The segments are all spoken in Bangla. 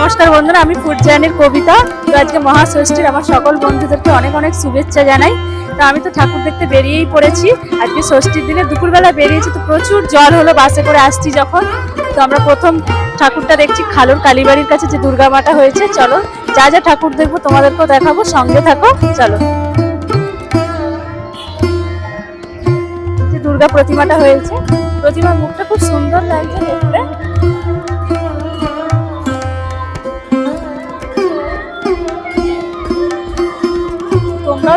নমস্কার বন্ধুরা, আমি ফুড জার্নির কবিতা। তো আজকে মহাষষ্ঠীর আমার সকল বন্ধুদেরকে অনেক অনেক শুভেচ্ছা জানাই। তো আমি তো ঠাকুর দেখতে বেরিয়েই পড়েছি। আজকে ষষ্ঠীর দিনে দুপুরবেলা বেরিয়েছি, তো প্রচুর জল হলো বাসে করে আসছি যখন। তো আমরা প্রথম ঠাকুরটা দেখছি খালুর কালীবাড়ির কাছে যে দুর্গা মাটা হয়েছে। চলো, যা যা ঠাকুর দেখব তোমাদেরকেও দেখাবো, সঙ্গে থাকো, চলো। যে দুর্গা প্রতিমাটা হয়েছে, প্রতিমার মুখটা খুব সুন্দর লাগছে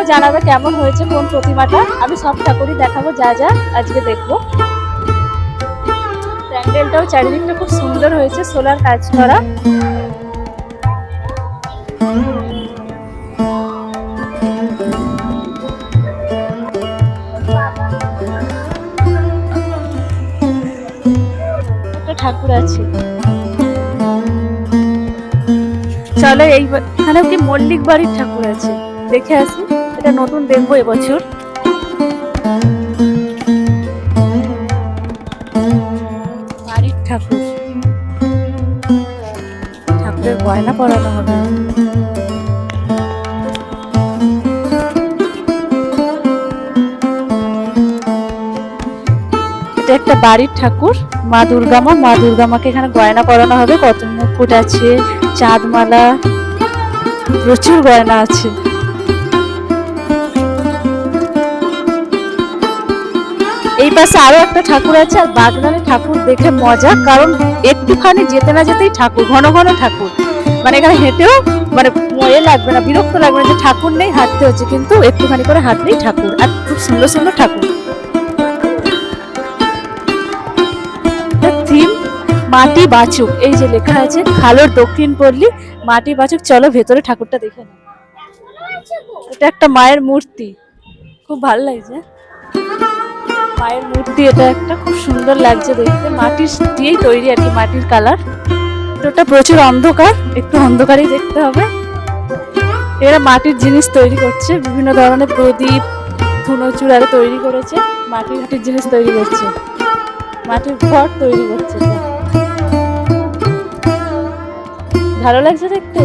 তোমরাও জানাবে কেমন হয়েছে কোন প্রতিমাটা? আমি সব ঠাকুরই দেখাবো, যা যা আজকে দেখব। প্যান্ডেলটাও চারিদিকটা খুব সুন্দর হয়েছে, সোলার কাজ করা। ঠাকুর আছে। চলো এই এখানে কি মল্লিক বাড়ির ঠাকুর আছে? দেখে আসি। এটা নতুন দেখব এবছর। বাড়ির ঠাকুর। ঠাকুরের গয়না পরানো হবে। এটা একটা বাড়ির ঠাকুর, মা দুর্গা মা। মা দুর্গা মাকে এখানে গয়না পরানো হবে। কত মুকুট আছে চাঁদমালা, প্রচুর গয়না আছে। পাশে আরও একটা ঠাকুর আছে, আর বাগনানে ঠাকুর দেখে মজা, কারণ একটুখানি যেতে না যেতেই ঠাকুর, ঘন ঘন ঠাকুর। মানে এখানে হেঁটেও মানে ময়ে লাগবে না, বিরক্ত লাগবে না যে ঠাকুর নেই, হাঁটতে হচ্ছে, কিন্তু একটুখানি করে হাঁটলেই ঠাকুর, আর খুব সুন্দর সুন্দর ঠাকুর। থিম মাটি বাচুক, এই যে লেখা আছে, খালোর দক্ষিণ পল্লী, মাটি বাচুক, চলো ভেতরে ঠাকুরটা দেখে নাও এটা একটা মায়ের মূর্তি, খুব ভালো লাগছে। মায়ের মূর্তি এটা একটা খুব সুন্দর লাগছে দেখতে। মাটির দিয়েই তৈরি আর কি, মাটির কালার ওটা প্রচুর অন্ধকার, একটু অন্ধকারই দেখতে হবে। এরা মাটির জিনিস তৈরি করছে, বিভিন্ন ধরনের প্রদীপ ধুনোচুর আরে তৈরি করেছে, মাটির মাটির জিনিস তৈরি করছে। মাটির ঘর তৈরি করছে। ভালো লাগছে দেখতে?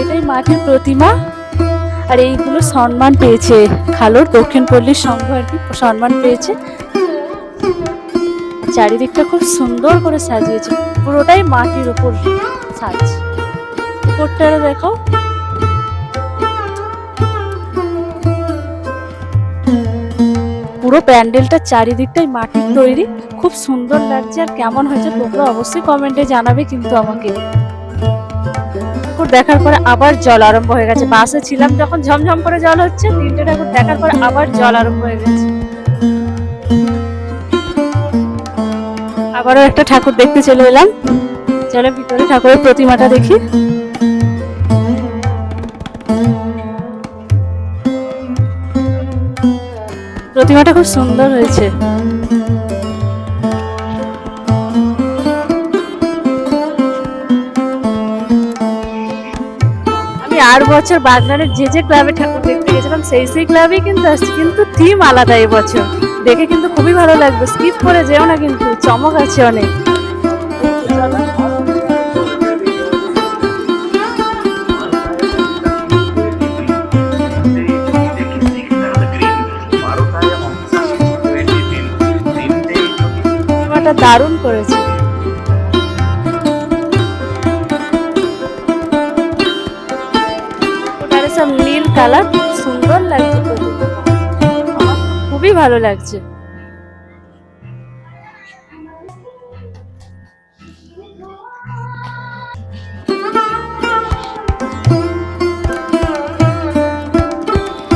এটাই মাটির প্রতিমা। আর এইগুলো সম্মান পেয়েছে। খালোর দক্ষিণ পল্লীর সংঘ আর কি সম্মান পেয়েছে। চারিদিকটা খুব সুন্দর করে সাজিয়েছে। পুরোটাই মাটির উপর সাজ। উপরটা দেখো পুরো প্যান্ডেলটা চারিদিকটাই মাটির তৈরি। খুব সুন্দর লাগছে আর কেমন হয়েছে তোমরা অবশ্যই কমেন্টে জানাবে কিন্তু আমাকে। ঠাকুর দেখার পরে আবার জল আরম্ভ হয়ে গেছে। বাসে ছিলাম যখন ঝমঝম করে জল হচ্ছে, তিনটে ঠাকুর দেখার পরে আবার জল আরম্ভ হয়ে গেছে। আবারও একটা ঠাকুর দেখতে চলে এলাম। চলো ভিতরে ঠাকুরের প্রতিমাটা দেখি। প্রতিমাটা খুব সুন্দর হয়েছে। আর বছর বাগনানের যে যে ক্লাবে ঠাকুর দেখতে গেছিলাম, সেই সেই ক্লাবে কিন্তু আসছি। কিন্তু থিম আলাদা এবছর। দেখে কিন্তু খুবই ভালো লাগবে। স্কিপ করে যেও না কিন্তু, চমক আছে অনেক। কালার সুন্দর লাগছে খুবই ভালো লাগছে।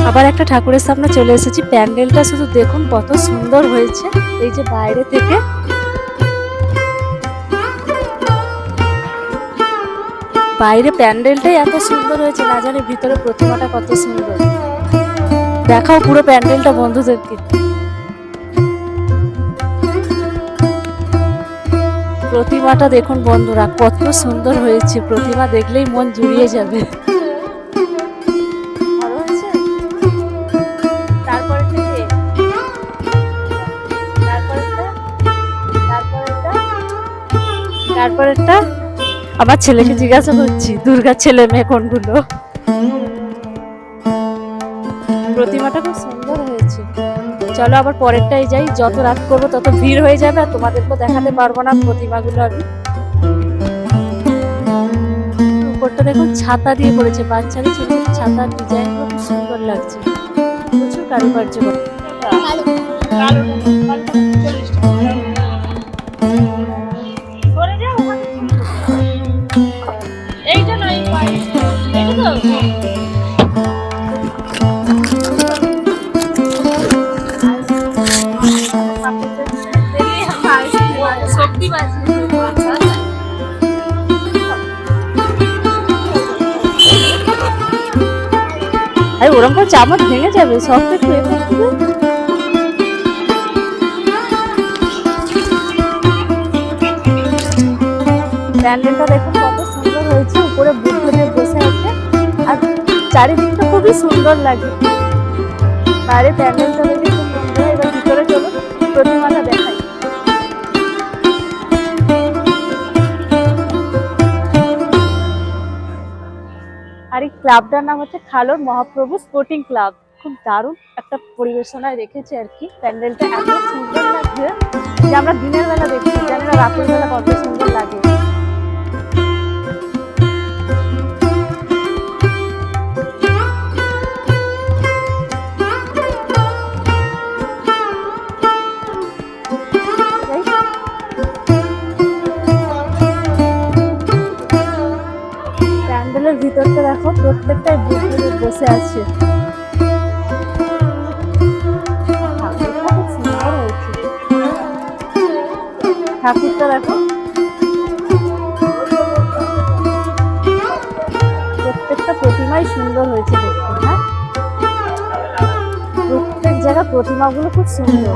আবার একটা ঠাকুরের সামনে চলে এসেছি। প্যান্ডেলটা শুধু দেখুন কত সুন্দর হয়েছে। এই যে বাইরে থেকে বাইরে প্যান্ডেলটাই এত সুন্দর হয়েছে, না জানি ভিতরে প্রতিমাটা কত সুন্দর। দেখাও পুরো প্যান্ডেলটা বন্ধুদেরকে প্রতিমাটা দেখুন বন্ধুরা, কত সুন্দর হয়েছে। প্রতিমা দেখলেই মন জুড়িয়ে যাবে। তারপরেরটা? আমার ছেলেকে জিজ্ঞাসা করছি দুর্গার ছেলে মেয়ে কোনগুলো? প্রতিমাটা খুব সুন্দর হয়েছে। চলো আবার পরেরটাই যাই, যত রাত করব তত ভিড় হয়ে যাবে আর তোমাদেরকে দেখাতে পারব না প্রতিমাগুলো আমি। উপরটা দেখুন, ছাতা দিয়ে করেছে, বাচ্চাদের ছোট ছোট ছাতার ডিজাইন খুব সুন্দর লাগছে। প্রচুর কারুকার্য করা। ওরকম করে চামচ ভেঙে যাবে শক্ত একটু। প্যান্ডেলটা দেখুন কত সুন্দর হয়েছে, উপরে বুদ্ধদেব বসে আছে। আর চারিদিকটা খুবই সুন্দর লাগে। প্যান্ডেলটা দেখে খুব সুন্দর এবার চলো, প্রতিমাটা ক্লাবটার নাম হচ্ছে খালোর মহাপ্রভু স্পোর্টিং ক্লাব। খুব দারুণ একটা পরিবেশনায় রেখেছে আর কি। প্যান্ডেলটা এত সুন্দর লাগছে যে আমরা দিনের বেলা দেখছি, জানি রাতের বেলা কত সুন্দর লাগে। দেখো প্রত্যেকটাই বসে আছে। ঠাকুরটা দেখো। প্রত্যেকটা প্রতিমাই সুন্দর হয়েছে দেখতে হ্যাঁ? প্রত্যেক জায়গা প্রতিমাগুলো খুব সুন্দর।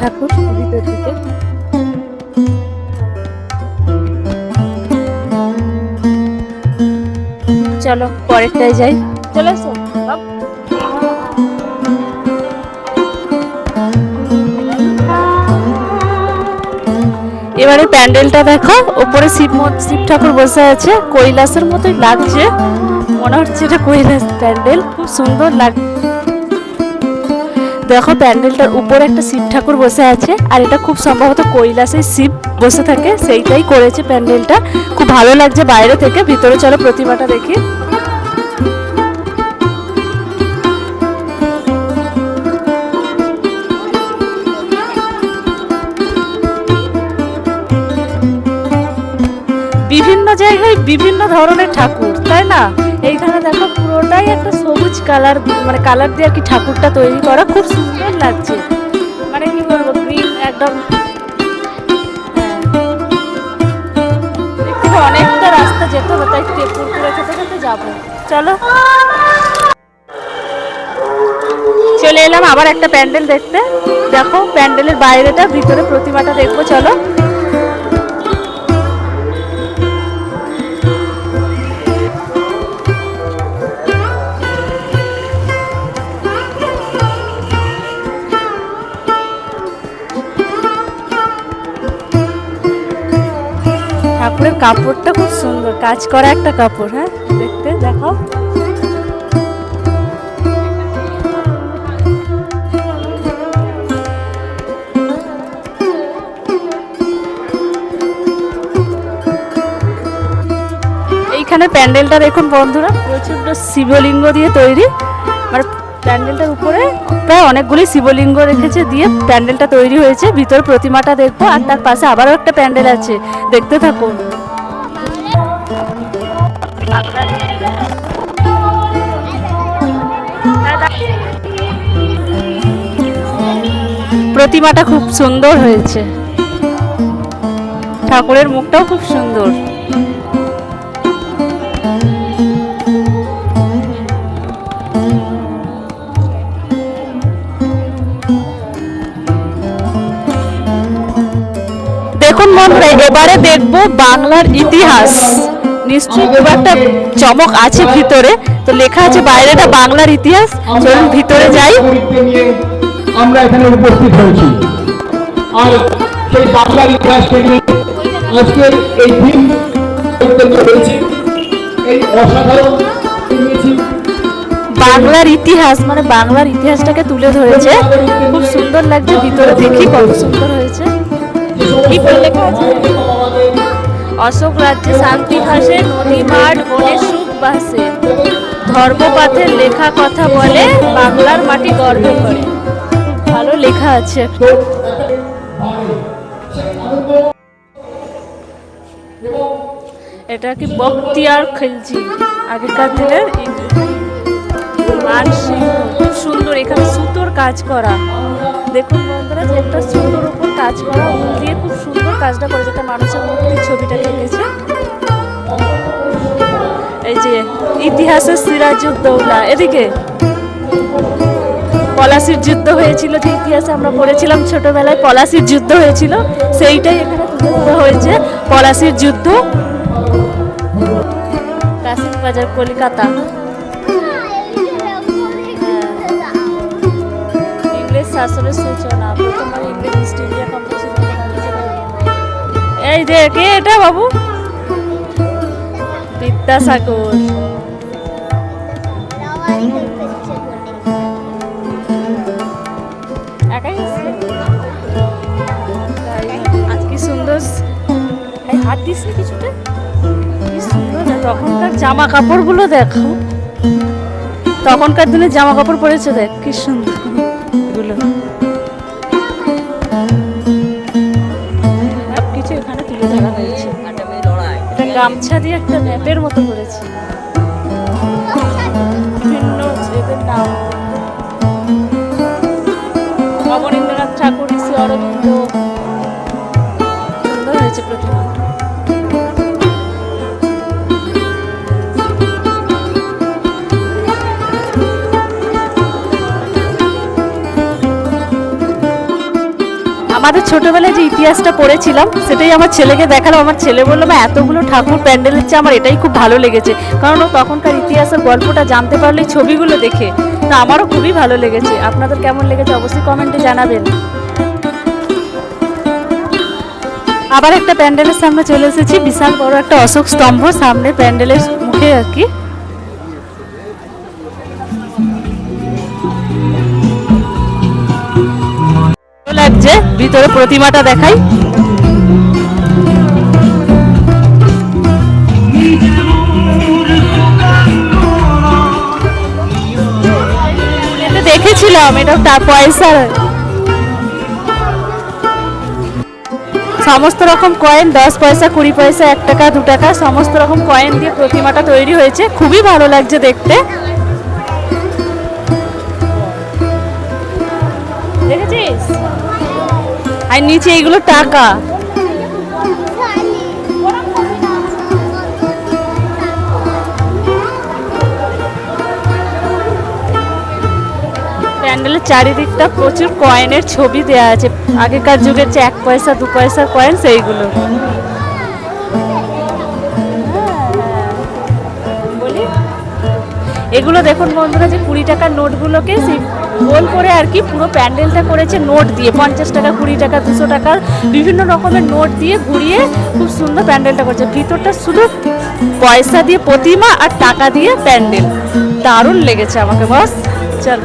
ঠাকুর ভিতর দিকে চলো, পরেরটায় যাই। চলে বাপ। এবারে প্যান্ডেলটা দেখো, ওপরে শিব শিব ঠাকুর বসে আছে। কৈলাসের মতোই লাগছে। মনে হচ্ছে এটা কৈলাস প্যান্ডেল। খুব সুন্দর লাগ দেখো প্যান্ডেলটার উপরে একটা শিব ঠাকুর বসে আছে, আর এটা খুব সম্ভবত কৈলাসে শিব বসে থাকে, সেইটাই করেছে প্যান্ডেলটা। খুব ভালো লাগছে বাইরে থেকে, ভিতরে চলো প্রতিমাটা দেখি। বিভিন্ন জায়গায় বিভিন্ন ধরনের ঠাকুর, তাই না? এইখানে পুরোটাই একটা সবুজ কালার মানে কালার দিয়ে আর কি ঠাকুরটা তৈরি করা খুব সুন্দর লাগছে। মানে কি বলব গ্রিন একদম হ্যাঁ। অনেকটা রাস্তা যেতে হবে, তাই টেপুর করে খেতে খেতে যাব। চলো। চলে এলাম আবার একটা প্যান্ডেল দেখতে। দেখো, প্যান্ডেলের বাইরেটা, ভিতরে প্রতিমাটা দেখব, চলো। ঠাকুরের কাপড়টা খুব সুন্দর। কাজ করা একটা কাপড় হ্যাঁ? দেখতে, দেখাও। এইখানে প্যান্ডেলটা দেখুন বন্ধুরা প্রচণ্ড শিবলিঙ্গ দিয়ে তৈরি। মানে প্যান্ডেলটার প্রায় অনেকগুলি শিবলিঙ্গ রেখেছে দিয়ে প্যান্ডেলটা তৈরি হয়েছে। ভিতর প্রতিমাটা দেখব, আর তার পাশে আবারও একটা প্যান্ডেল আছে। দেখতে থাকুন প্রতিমাটা খুব সুন্দর হয়েছে। ঠাকুরের মুখটাও খুব সুন্দর। বন্ধুরা এবারে দেখব বাংলার ইতিহাস। নিশ্চয়ই খুব একটা চমক আছে ভিতরে। তো লেখা আছে বাইরেটা বাংলার ইতিহাস চলুন ভিতরে যাই। আমরা এখানে উপস্থিত হয়েছি। আর সেই বাংলার ইতিহাসকে নিয়ে আজকের এই দিন হয়েছে এই অসাধারণ বাংলার ইতিহাস মানে বাংলার ইতিহাসটাকে তুলে ধরেছে। খুব সুন্দর লাগছে ভিতরে দেখি কত সুন্দর হয়েছে। অশোক রাজ্যে শান্তি ভাসে নদী মাঠ বনে সুখ বাসে ধর্মপাথের লেখা কথা বলে, বাংলার মাটি গর্বে করে। ভালো লেখা আছে। এটা কি বক্তিয়ার খিলজি আগেকার দিনের মানসিক খুব সুন্দর এখানে সুতোর কাজ করা। দেখুন বন্ধুরা, যে একটা সুন্দর উপর কাজ করা উল দিয়ে খুব সুন্দর কাজটা করে, যেটা মানুষের মধ্যে ছবিটা এঁকেছে এই যে ইতিহাসের সিরাজউদ্দৌলা এদিকে? পলাশির যুদ্ধ হয়েছিল, যে ইতিহাসে আমরা পড়েছিলাম ছোটবেলায়, পলাশির যুদ্ধ হয়েছিল, সেইটাই এখানে তুলে ধরা হয়েছে, পলাশির যুদ্ধ। কাশিম বাজার, কলকাতা। শাসনের সূচনা, প্রথমবার ইন্ডিয়া এই যে, কে এটা বাবু? বিদ্যাসাগর কি সুন্দর হাত সুন্দর তখনকার জামা কাপড়গুলো দেখো। তখনকার দিনে জামা কাপড় পরেছে দেখ, কি সুন্দর। গামছা দিয়ে একটা ম্যাপের মতো করেছে। ছোটবেলায় যে ইতিহাসটা পড়েছিলাম, সেটাই আমার ছেলেকে দেখালাম আমার ছেলে বলল, মা, এতগুলো ঠাকুর প্যান্ডেলের চেয়ে আমার এটাই খুব ভালো লেগেছে। কারণ ও তখনকার ইতিহাসের গল্পটা জানতে পারলে ছবিগুলো দেখে, তা আমারও খুবই ভালো লেগেছে। আপনাদের কেমন লেগেছে অবশ্যই কমেন্টে জানাবেন। আবার একটা প্যান্ডেলের সামনে চলে এসেছি, বিশাল বড় একটা অশোক স্তম্ভ সামনে প্যান্ডেলের মুখে আর কি। লাগছে ভিতরে প্রতিমাটা দেখাই। দেখেছিলাম, এটা পয়সার। সমস্ত রকম কয়েন দশ পয়সা, কুড়ি পয়সা, এক টাকা, দু টাকা, সমস্ত রকম কয়েন দিয়ে প্রতিমাটা তৈরি হয়েছে। খুবই ভালো লাগছে দেখতে। দেখেছিস? আর নিচে এইগুলো টাকা। প্যান্ডেলের চারিদিকটা প্রচুর কয়েনের ছবি দেওয়া আছে। আগেকার যুগের যে এক পয়সা, দু পয়সার কয়েন সেইগুলো। এগুলো দেখুন বন্ধুরা, যে কুড়ি টাকার নোটগুলোকে সেই গোল করে আর কি পুরো প্যান্ডেলটা করেছে নোট দিয়ে, পঞ্চাশ টাকা, কুড়ি টাকা, দুশো টাকার বিভিন্ন রকমের নোট দিয়ে ঘুরিয়ে খুব সুন্দর প্যান্ডেলটা করেছে। ভিতরটা শুধু পয়সা দিয়ে প্রতিমা আর টাকা দিয়ে প্যান্ডেল। দারুণ লেগেছে আমাকে, বস। চল।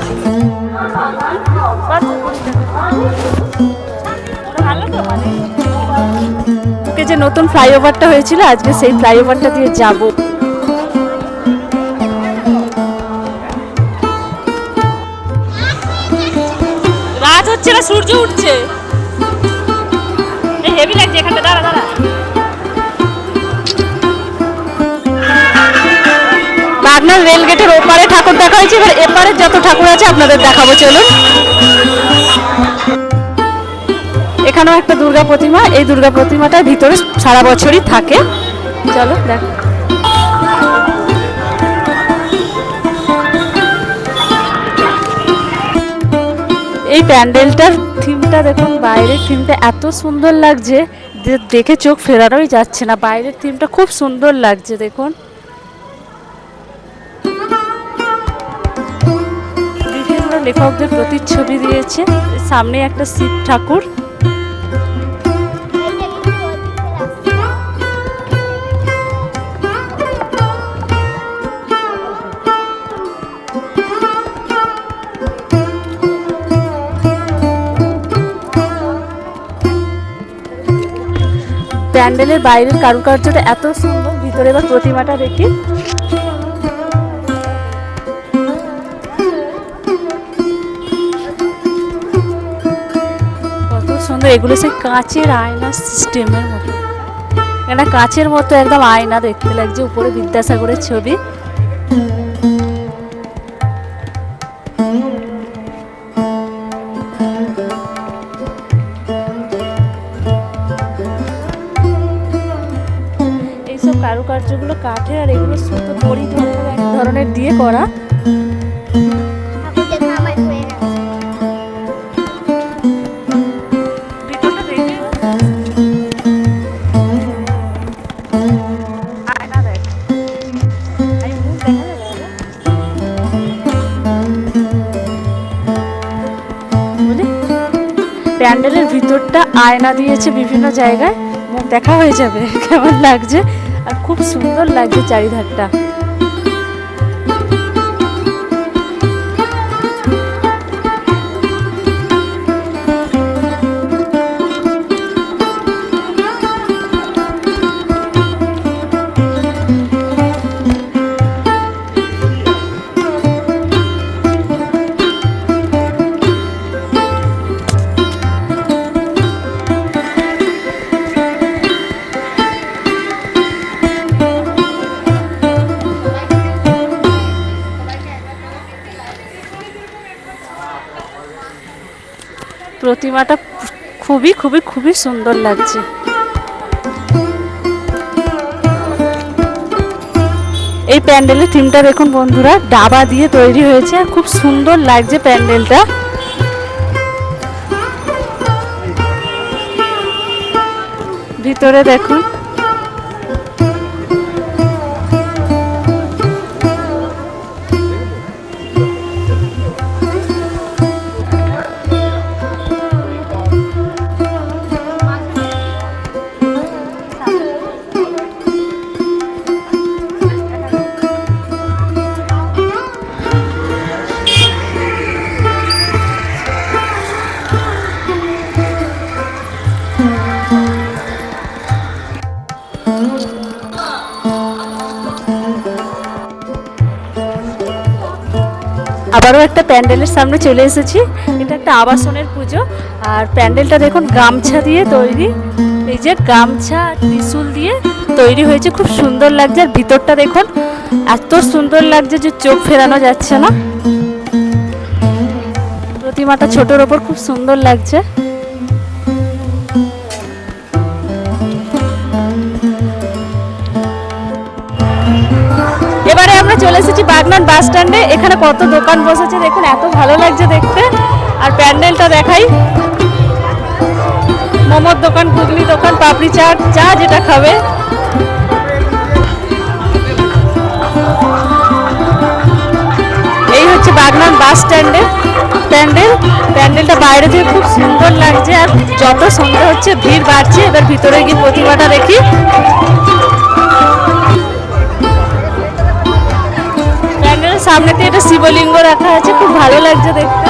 যে নতুন ফ্লাইওভারটা হয়েছিল, আজকে সেই ফ্লাইওভারটা দিয়ে যাব। হচ্ছে না সূর্য উঠছে। হেভি লাগছে এখানটা, দাঁড়া দাঁড়া। বাগনান রেল গেটের ওপারে ঠাকুর দেখা হয়েছে, এবার এপারে যত ঠাকুর আছে আপনাদের দেখাবো, চলুন। এখানেও একটা দুর্গা প্রতিমা, এই দুর্গা প্রতিমাটার ভিতরে সারা বছরই থাকে। চলো, দেখ। এই প্যান্ডেলটার থিমটা দেখুন, বাইরের থিমটা এত সুন্দর লাগছে। যে দেখে চোখ ফেরানোই যাচ্ছে না। বাইরের থিমটা খুব সুন্দর লাগছে, দেখুন। বিভিন্ন লেখকদের প্রতিচ্ছবি দিয়েছে। সামনে একটা শিব ঠাকুর। প্যান্ডেলের বাইরের কারুকার্যটা এত সুন্দর, ভিতরে এবার প্রতিমাটা দেখি। কত সুন্দর, এগুলো সে কাঁচের আয়না সিস্টেমের মতো। এটা কাঁচের মতো একদম আয়না দেখতে লাগছে, উপরে বিদ্যাসাগরের ছবি। বুঝলি? প্যান্ডেলের ভিতরটা আয়না দিয়েছে বিভিন্ন জায়গায়। মুখ দেখা হয়ে যাবে। কেমন লাগছে? আর খুব সুন্দর লাগছে চারিধারটা। প্রতিমাটা খুবই খুবই খুবই সুন্দর লাগছে। এই প্যান্ডেলের থিমটা দেখুন বন্ধুরা, ডাবা দিয়ে তৈরি হয়েছে, আর খুব সুন্দর লাগছে প্যান্ডেলটা। ভিতরে দেখুন প্যান্ডেলের সামনে চলে এসেছি। এটা একটা আবাসনের পুজো। আর প্যান্ডেলটা দেখুন, গামছা দিয়ে তৈরি। এই যে গামছা, ত্রিশুল দিয়ে তৈরি হয়েছে। খুব সুন্দর লাগছে। আর ভিতরটা দেখুন, এত সুন্দর লাগছে যে চোখ ফেরানো যাচ্ছে না। প্রতিমাটা ছোটোর ওপর খুব সুন্দর লাগছে। চলে এসেছি বাগনান বাস স্ট্যান্ডে। এখানে কত দোকান বসেছে দেখুন, এত ভালো লাগছে দেখতে। আর প্যান্ডেলটা দেখাই। মোমোর দোকান, ঘুগনি দোকান, পাপড়ি চাট চা যেটা খাবে। এই হচ্ছে বাগনান বাস স্ট্যান্ডে প্যান্ডেল। প্যান্ডেলটা বাইরে থেকে খুব সুন্দর লাগছে আর যত সন্ধ্যা হচ্ছে, ভিড় বাড়ছে। এবার ভিতরে গিয়ে প্রতিমাটা দেখি। সামনেতে একটা শিবলিঙ্গ রাখা আছে খুব ভালো লাগছে দেখতে।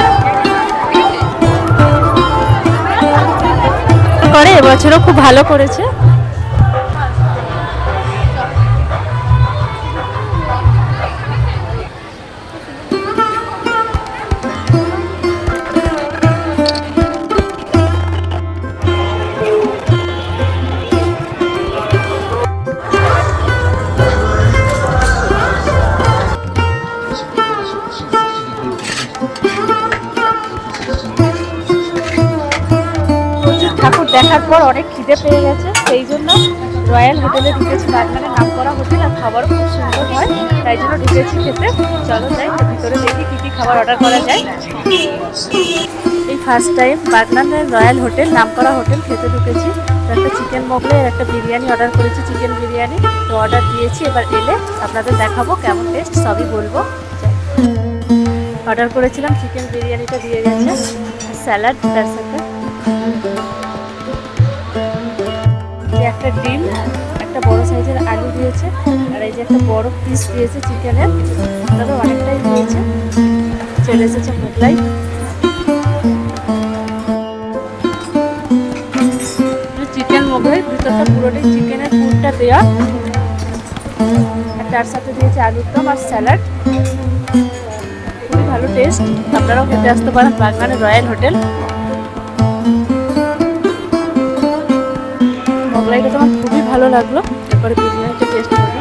করে এবছরও খুব ভালো করেছে। পর অনেক খিদে পেয়ে গেছে, সেই জন্য রয়্যাল হোটেলে ঢুকেছি। বাগনানের নাম করা হোটেল আর খাবারও খুব সুন্দর হয়, তাই জন্য ঢুকেছি খেতে। চলো যাই ভিতরে দেখি কী কী খাবার অর্ডার করা যায়। এই ফার্স্ট টাইম বাগনানের রয়্যাল হোটেল নাম করা হোটেল খেতে ঢুকেছি। একটা চিকেন মোগলাই একটা বিরিয়ানি অর্ডার করেছি চিকেন বিরিয়ানি। তো অর্ডার দিয়েছি, এবার এলে আপনাদের দেখাবো কেমন টেস্ট সবই বলব। অর্ডার করেছিলাম চিকেন বিরিয়ানিটা দিয়ে গেছে। স্যালাড তার সাথে। একটা ডিম, একটা বড় সাইজের আলু দিয়েছে, আর এই যে একটা বড় পিস দিয়েছে চিকেনের তবে অনেকটাই দিয়েছে। চলে এসেছে মোগলাই। চিকেন মোগলাই, ভিতরটা পুরোটাই চিকেনের পুরটা দেওয়া আর তার সাথে দিয়েছে আলুর দম আর স্যালাড। খুবই ভালো টেস্ট আপনারাও খেতে আসতে পারেন বাগানের রয়্যাল হোটেল। মোগলাইটা তো আমার খুবই ভালো লাগল। এরপরে বিরিয়ানিটা টেস্ট করব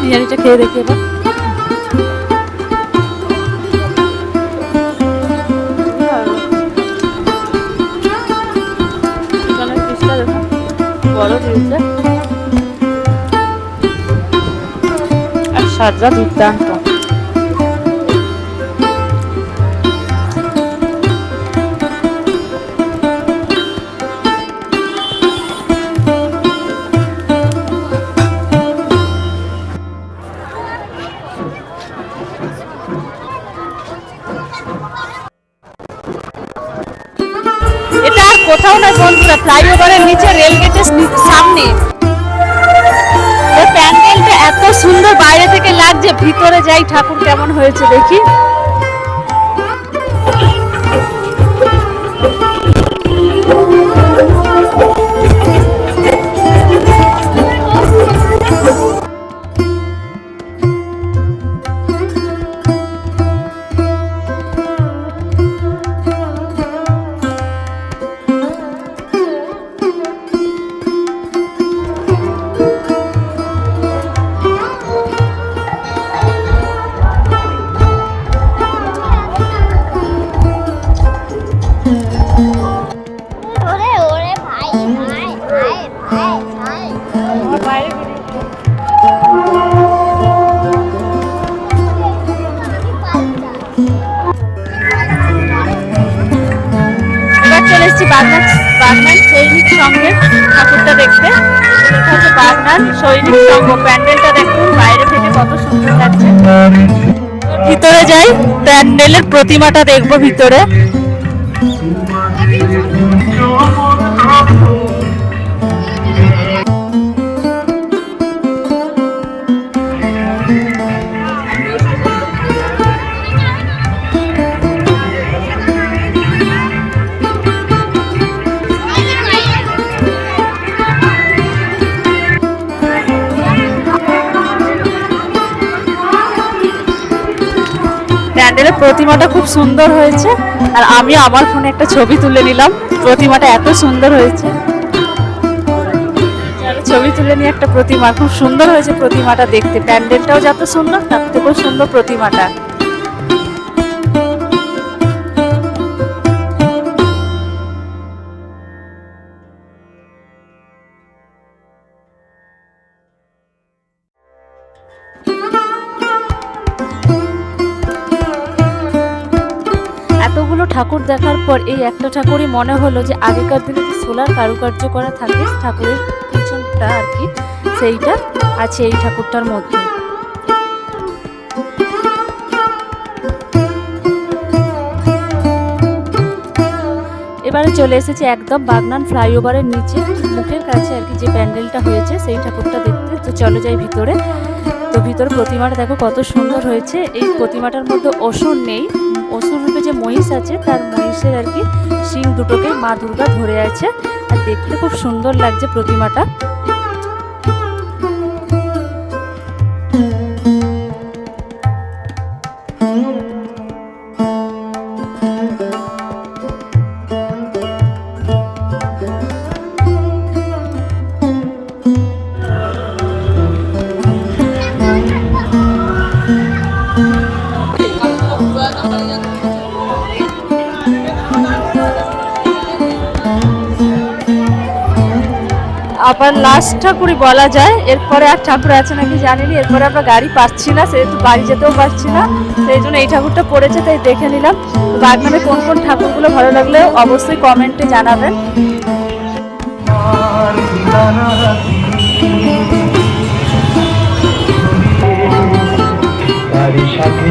বিরিয়ানিটা খেয়ে দেখি এবার। বড় দিয়েছে আর স্বাদটা দুর্দান্ত ফ্লাইওভারের নিচে রেল গেটের সামনে। প্যান্ডেলটা এত সুন্দর বাইরে থেকে লাগছে, ভিতরে যাই ঠাকুর কেমন হয়েছে দেখি। এসেছি বাগনান বাগনান সৈনিক সঙ্গে ঠাকুরটা দেখতে। এটা হচ্ছে বাগনান সৈনিক সংঘ প্যান্ডেলটা দেখুন, বাইরে থেকে কত সুন্দর লাগছে। ভিতরে যাই, প্যান্ডেলের প্রতিমাটা দেখব ভিতরে। প্রতিমাটা খুব সুন্দর হয়েছে। আর আমি আমার ফোনে একটা ছবি তুলে নিলাম। প্রতিমাটা এত সুন্দর হয়েছে। ছবি তুলে নিয়ে একটা প্রতিমা, খুব সুন্দর হয়েছে প্রতিমাটা দেখতে। প্যান্ডেলটাও যত সুন্দর, তার থেকেও সুন্দর প্রতিমাটা। ঠাকুর দেখার পর এই একটা ঠাকুরই মনে হলো যে আগেকার দিনে যে সোলার কারুকার্য করা থাকে, ঠাকুরের পিছনটা আর কি, সেইটা আছে এই ঠাকুরটার মধ্যে। এবারে চলে এসেছে একদম বাগনান ফ্লাইওভারের নিচে, মুখের কাছে আর কি যে প্যান্ডেলটা হয়েছে, সেই ঠাকুরটা দেখতে। তো চলো যাই ভিতরে। তো ভিতরে প্রতিমাটা দেখো কত সুন্দর হয়েছে। এই প্রতিমাটার মধ্যে অসুর নেই। অসুর রূপে যে মহিষ আছে, তার মহিষের আর কি শিং দুটোকে মা দুর্গা ধরে আছে। আর দেখতে খুব সুন্দর লাগছে প্রতিমাটা। আবার লাস্ট ঠাকুরই বলা যায়। এরপরে আর ঠাকুর আছে নাকি জানিনি, এরপরে আমরা গাড়ি পাচ্ছি না, সেহেতু বাড়ি যেতেও পারছি না, সেই জন্য এই ঠাকুরটা পড়েছে, তাই দেখে নিলাম। বাগনানে কোন কোন ঠাকুরগুলো ভালো লাগলে অবশ্যই কমেন্টে জানাবেন। সাথে